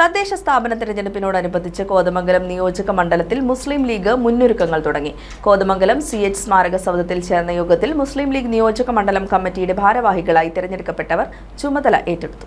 തദ്ദേശ സ്ഥാപന തെരഞ്ഞെടുപ്പിനോടനുബന്ധിച്ച് കോതമംഗലം നിയോജക മണ്ഡലത്തിൽ മുസ്ലിം ലീഗ് മുന്നൊരുക്കങ്ങൾ തുടങ്ങി. കോതമംഗലം സി എച്ച് സ്മാരക സൗധത്തിൽ ചേർന്ന യോഗത്തിൽ മുസ്ലിം ലീഗ് നിയോജക മണ്ഡലം കമ്മിറ്റിയുടെ ഭാരവാഹികളായി തെരഞ്ഞെടുക്കപ്പെട്ടവർ ചുമതല ഏറ്റെടുത്തു.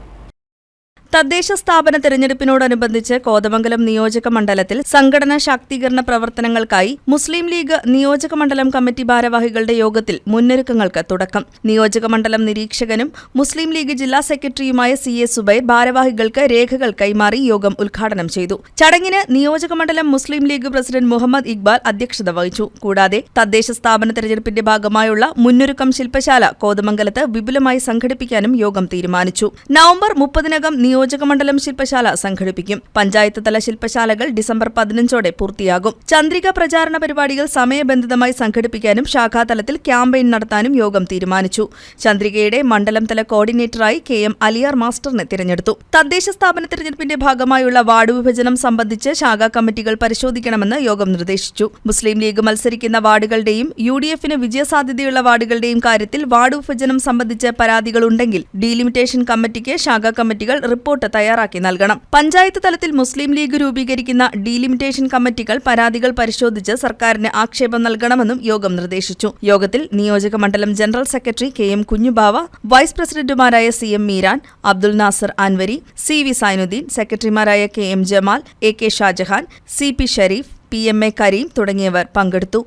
തദ്ദേശ സ്ഥാപന തെരഞ്ഞെടുപ്പിനോടനുബന്ധിച്ച് കോതമംഗലം നിയോജക മണ്ഡലത്തിൽ സംഘടനാ ശാക്തീകരണ പ്രവർത്തനങ്ങൾക്കായി മുസ്ലിം ലീഗ് നിയോജക മണ്ഡലം കമ്മിറ്റി ഭാരവാഹികളുടെ യോഗത്തിൽ മുന്നൊരുക്കങ്ങൾക്ക് തുടക്കം. നിയോജക മണ്ഡലം നിരീക്ഷകനും മുസ്ലിം ലീഗ് ജില്ലാ സെക്രട്ടറിയുമായ സി എ സുബൈർ ഭാരവാഹികൾക്ക് രേഖകൾ കൈമാറി യോഗം ഉദ്ഘാടനം ചെയ്തു. ചടങ്ങിന് നിയോജക മണ്ഡലം മുസ്ലിം ലീഗ് പ്രസിഡന്റ് മുഹമ്മദ് ഇക്ബാൽ അധ്യക്ഷത വഹിച്ചു. കൂടാതെ തദ്ദേശ സ്ഥാപന തെരഞ്ഞെടുപ്പിന്റെ ഭാഗമായുള്ള മുന്നൊരുക്കം ശില്പശാല കോതമംഗലത്ത് വിപുലമായി സംഘടിപ്പിക്കാനും യോഗം തീരുമാനിച്ചു. നവംബർ മുപ്പതിനകം നിയോജക മണ്ഡലം ശില്പശാല സംഘടിപ്പിക്കും. പഞ്ചായത്ത് തല ശില്പശാലകൾ ഡിസംബർ പതിനഞ്ചോടെ പൂർത്തിയാകും. ചന്ദ്രിക പ്രചാരണ പരിപാടികൾ സമയബന്ധിതമായി സംഘടിപ്പിക്കാനും ശാഖാതലത്തിൽ ക്യാമ്പയിൻ നടത്താനും യോഗം തീരുമാനിച്ചു. ചന്ദ്രികയുടെ മണ്ഡലം തല കോർഡിനേറ്ററായി കെ എം അലിയാർ മാസ്റ്ററിനെ തിരഞ്ഞെടുത്തു. തദ്ദേശ സ്ഥാപന തിരഞ്ഞെടുപ്പിന്റെ ഭാഗമായുള്ള വാർഡ് വിഭജനം സംബന്ധിച്ച് ശാഖാ കമ്മിറ്റികൾ പരിശോധിക്കണമെന്ന് യോഗം നിർദ്ദേശിച്ചു. മുസ്ലിം ലീഗ് മത്സരിക്കുന്ന വാർഡുകളുടെയും യു ഡി എഫിന് വിജയസാധ്യതയുള്ള വാർഡുകളുടെയും കാര്യത്തിൽ വാർഡ് വിഭജനം സംബന്ധിച്ച് പരാതികളുണ്ടെങ്കിൽ ഡീലിമിറ്റേഷൻ കമ്മിറ്റിക്ക് ശാഖാ കമ്മിറ്റികൾ റിപ്പോർട്ട് തയ്യാറാക്കി നൽകണം. പഞ്ചായത്ത് തലത്തിൽ മുസ്ലിം ലീഗ് രൂപീകരിക്കുന്ന ഡീലിമിറ്റേഷൻ കമ്മിറ്റികൾ പരാതികൾ പരിശോധിച്ച് സർക്കാരിന് ആക്ഷേപം നൽകണമെന്നും യോഗം നിർദ്ദേശിച്ചു. യോഗത്തിൽ നിയോജക മണ്ഡലം general secretary K M Kunjubava vice പ്രസിഡന്റുമാരായ C M Meeran Abdul Nasar Anvari C V Sainuddeen സെക്രട്ടറിമാരായ K M Jamal A K Shajahan C P Sharif P M A Kareem തുടങ്ങിയവർ പങ്കെടുത്തു.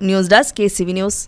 News desk K C V news.